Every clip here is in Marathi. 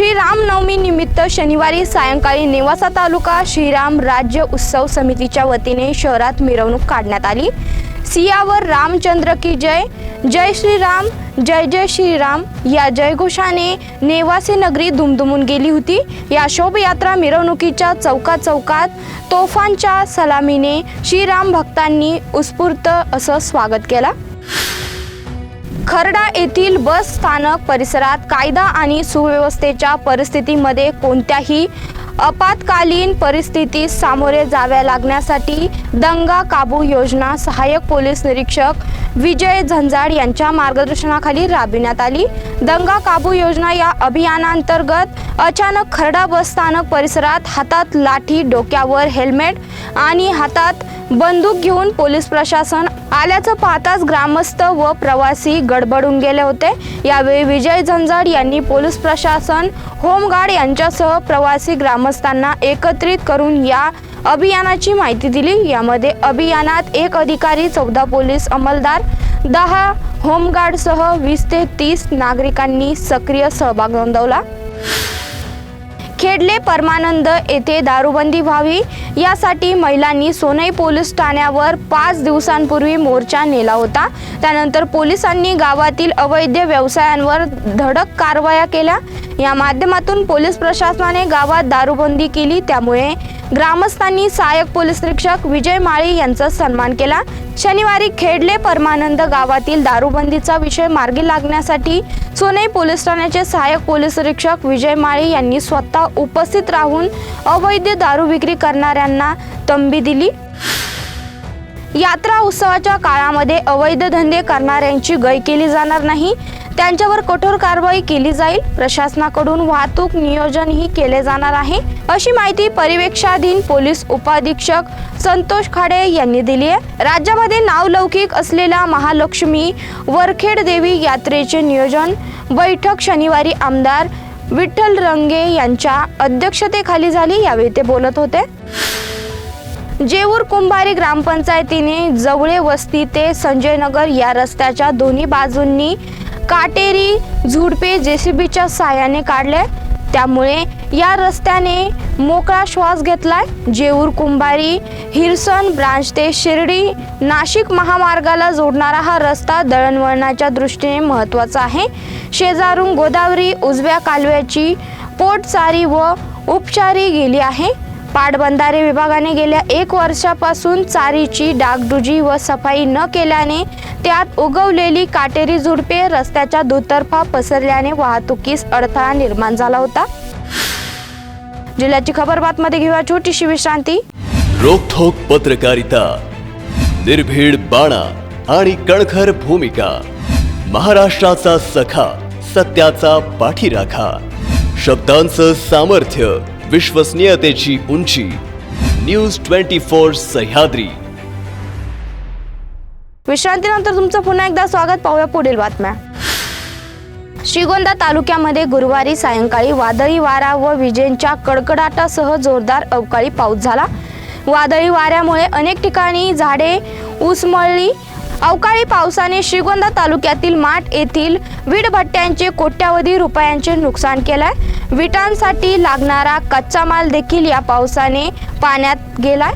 श्रीरामनवमी निमित्त शनिवारी सायंकाळी नेवासा तालुका श्रीराम राज्य उत्सव समितीच्या वतीने शहरात मिरवणूक काढण्यात आली. सियावर रामचंद्र की जय. जय श्रीराम जय जय श्रीराम. या जयघोषाने नेवासे नगरी दुमदुमून गेली होती. या शोभयात्रा मिरवणुकीच्या चौकात चौकात तोफांच्या सलामीने श्रीराम भक्तांनी उत्स्फूर्त असं स्वागत केलं. खरडा येथील बस स्थानक परिसरात कायदा आणि सुव्यवस्थेच्या परिस्थितीमध्ये कोणत्याही आपत्कालीन परिस्थितीस सामोरे जाव्या लागण्यासाठी दंगा काबू योजना सहाय्यक पोलीस निरीक्षक विजय झंजाड यांच्या मार्गदर्शनाखाली राबविण्यात आली. दंगा काबू योजना या अभियानांतर्गत अचानक खरडा बस स्थानक परिसरात हातात लाठी डोक्यावर हेल्मेट आणि हातात बंदूक घेऊन पोलीस प्रशासन आल्याचं पाहताच ग्रामस्थ व प्रवासी गडबडून गेले होते. यावेळी विजय झंझाड यांनी पोलीस प्रशासन होमगार्ड यांच्यासह प्रवासी ग्रामस्थांना एकत्रित करून या अभियानाची माहिती दिली. यामध्ये अभियानात एक अधिकारी चौदा पोलीस अंमलदार दहा होमगार्डसह वीस ते तीस नागरिकांनी सक्रिय सहभाग नोंदवला. खेडले परमानंद येथे दारूबंदी व्हावी यासाठी महिलांनी सोनई पोलीस ठाण्यावर पाच दिवसांपूर्वी मोर्चा नेला होता. त्यानंतर पोलिसांनी गावातील अवैध व्यवसायांवर धडक कारवाया केल्या. या माध्यमातून पोलीस प्रशासनाने गावात दारूबंदी केली. त्यामुळे ग्रामस्थांनी सहाय्यक पोलीस निरीक्षक विजय माळी यांचा सन्मान केला. शनिवारी खेडले परमानंद गावातील दारूबंदीचा विषय मार्गी लागण्यासाठी सोनई पोलीस ठाण्याचे सहाय्यक पोलीस निरीक्षक विजय माळी यांनी स्वतः उपस्थित राहून अवैध दारू विक्री करणाऱ्यांना तंबी दिली. यात्रा उत्सवाच्या काळामध्ये अवैध धंदे करणाऱ्यांची गय केली जाणार नाही. त्यांच्यावर कठोर कारवाई केली जाईल. प्रशासनाकडून वाहतूक नियोजनही केले जाणार आहे. अशी माहिती परिवेक्षाधीन पोलीस उपाधीक्षक संतोष खाडे यांनी दिली आहे. राज्यामध्ये नावलौकिक असलेल्या महालक्ष्मी वरखेड देवी यात्रेचे नियोजन बैठक शनिवारी आमदार विठ्ठल रंगे यांच्या अध्यक्षतेखाली झाली. यावेळी ते बोलत होते. जेऊर कुंभारी ग्रामपंचायतीने जवळे वस्ती ते संजय नगर या रस्त्याच्या दोन्ही बाजूंनी काटेरी झुडपे जेसीबीच्या साहाय्याने काढले. त्यामुळे या रस्त्याने मोकळा श्वास घेतलाय जेऊर कुंभारी हिरसन ब्रांच ते शिर्डी. नाशिक महामार्गाला जोडणारा हा रस्ता दळणवळणाच्या दृष्टीने महत्त्वाचा आहे. शेजारून गोदावरी उजव्या कालव्याची पोटचारी व उपचारी गेली आहे. पाटबंधारे विभागाने गेल्या एक वर्षापासून चारीची डागडुजी व सफाई न केल्याने त्यात उगवलेली काटेरी झुडपे रस्त्याच्या दुतर्फा पसरल्याने वाहतुकीस अडथळा निर्माण झाला होता. जिल्ह्याची खबर बातमध्ये घेऊया छोटीशी विश्रांती. रोखोक पत्रकारिता निर्भीड बाणा आणि कणखर भूमिका महाराष्ट्राचा सखा सत्याचा पाठीराखा शब्दांचं सामर्थ्य विश्वसनीयतेची उंची. News twenty four Sahyadri. विश्रांतीनंतर तुमचं पुन्हा एकदा स्वागत. पाहूया पुढील बातम्या. श्रीगोंदा तालुक्यामध्ये गुरुवारी सायंकाळी वादळी वारा व विजेंच्या कडकडाटासह जोरदार अवकाळी पाऊस झाला. वादळी वाऱ्यामुळे अनेक ठिकाणी झाडे उसमळली. अवकाळी पावसाने श्रीगोंदा तालुक्यातील माठ येथील वीटभट्ट्यांचे कोट्यावधी रुपयांचे नुकसान केलंय. विटांसाठी लागणारा कच्चा माल देखील या पावसाने पाण्यात गेलाय.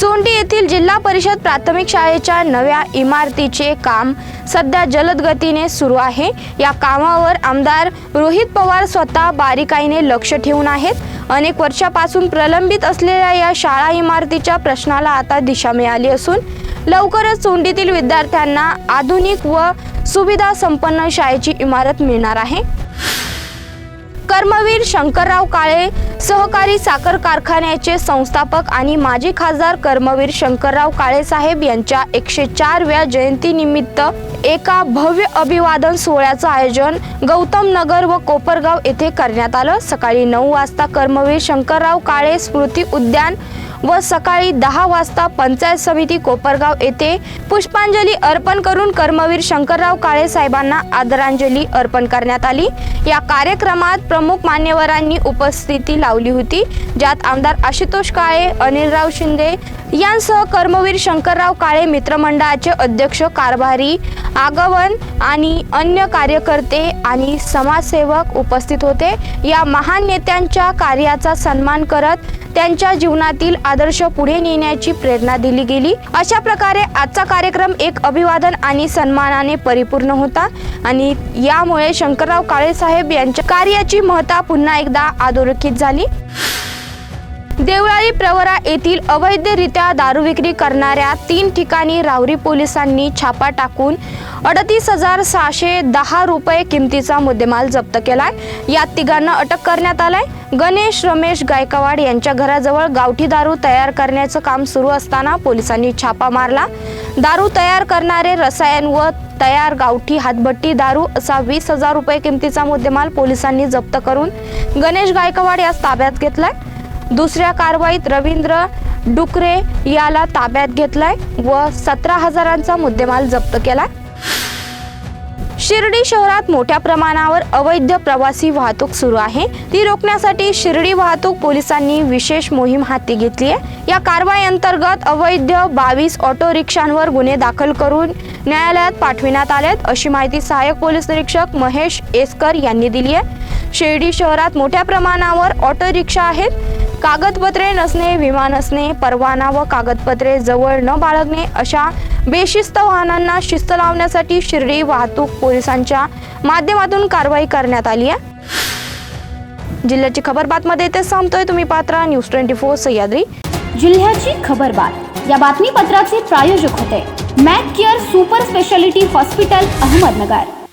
चोंडी येथील जिल्हा परिषद प्राथमिक शाळेच्या नव्या इमारतीचे काम सध्या जलद गतीने सुरू आहे. या कामावर आमदार रोहित पवार स्वतः बारीकाईने लक्ष ठेवून आहेत. अनेक वर्षापासून प्रलंबित असलेल्या या शाळा इमारतीच्या प्रश्नाला आता दिशा मिळाली असून लवकरच चोंडीतील विद्यार्थ्यांना आधुनिक व सुविधा संपन्न शाळेची इमारत मिळणार आहे. कर्मवीर शंकरराव काळे सहकारी साखर कारखान्याचे संस्थापक आणि माजी खासदार कर्मवीर शंकरराव काळे साहेब यांच्या एकशे चारव्या जयंतीनिमित्त एका भव्य अभिवादन सोहळ्याचं आयोजन गौतम नगर व कोपरगाव येथे करण्यात आलं. सकाळी नऊ वाजता कर्मवीर शंकरराव काळे स्मृती उद्यान व सकाळी दहा वाजता पंचायत समिती कोपरगाव येथे पुष्पांजली अर्पण करून कर्मवीर शंकरराव काळे साहेबांना आदरांजली अर्पण करण्यात आली. या कार्यक्रमात प्रमुख मान्यवरांनी उपस्थिती लावली होती. ज्यात आमदार आशुतोष काळे अनिलराव शिंदे यांसह कर्मवीर शंकरराव काळे मित्रमंडळाचे अध्यक्ष कारभारी आगवन आणि अन्य कार्यकर्ते आणि समाजसेवक उपस्थित होते. या महान नेत्यांच्या कार्याचा सन्मान करत त्यांच्या जीवनातील आदर्श पुढे नेण्याची प्रेरणा दिली गेली. अशा प्रकारे आजचा कार्यक्रम एक अभिवादन आणि सन्मानाने परिपूर्ण होता आणि यामुळे शंकरराव काळे साहेब यांच्या कार्याची महत्ता पुन्हा एकदा अधोरेखित झाली. देवळाली प्रवरा येथील अवैधरित्या दारू विक्री करणाऱ्या तीन ठिकाणी रावरी पोलिसांनी छापा टाकून अडतीस हजार सहाशे दहा रुपये किमतीचा मुद्देमाल जप्त केलाय. यात तिघांना अटक करण्यात आलाय. गणेश रमेश गायकवाड यांच्या घराजवळ गावठी दारू तयार करण्याचं काम सुरू असताना पोलिसांनी छापा मारला. दारू तयार करणारे रसायन व तयार गावठी हातभट्टी दारू असा वीस हजार रुपये किमतीचा मुद्देमाल पोलिसांनी जप्त करून गणेश गायकवाड यास ताब्यात घेतलाय. दुसऱ्या कारवाईत रवींद्र डुकरे याला ताब्यात घेतलाय व सतरा हजारांचा मुद्देमाल जप्त केलाय. शिर्डी शहरात मोठ्या प्रमाणावर अवैध प्रवासी वाहतूक सुरू आहे. ती रोखण्यासाठी शिर्डी वाहतूक पोलिसांनी विशेष मोहीम हाती घेतली आहे. या कारवाई अंतर्गत अवैध बावीस ऑटो रिक्षांवर गुन्हे दाखल करून न्यायालयात पाठविण्यात आलेत अशी माहिती सहाय्यक पोलीस निरीक्षक महेश एसकर यांनी दिली आहे. शिर्डी शहरात मोठ्या प्रमाणावर ऑटो रिक्षा आहेत. कागदपत्रे नसणे विमा नसणे परवाना व कागदपत्रे जवळ न बाळगणे अशा बेशिस्त वाहनांना शिस्त लावण्यासाठी शिर्डी वाहतूक पोलिसांच्या माध्यमातून कारवाई करण्यात आली आहे. जिल्ह्याची खबर बातमध्ये ते संपतोय तुम्ही पात्रा न्यूज ट्वेंटी फोर सह्याद्री. जिल्ह्याची खबर बात. या बातमीपत्राचे प्रायोजक होते. Mac Care super speciality hospital Ahmednagar.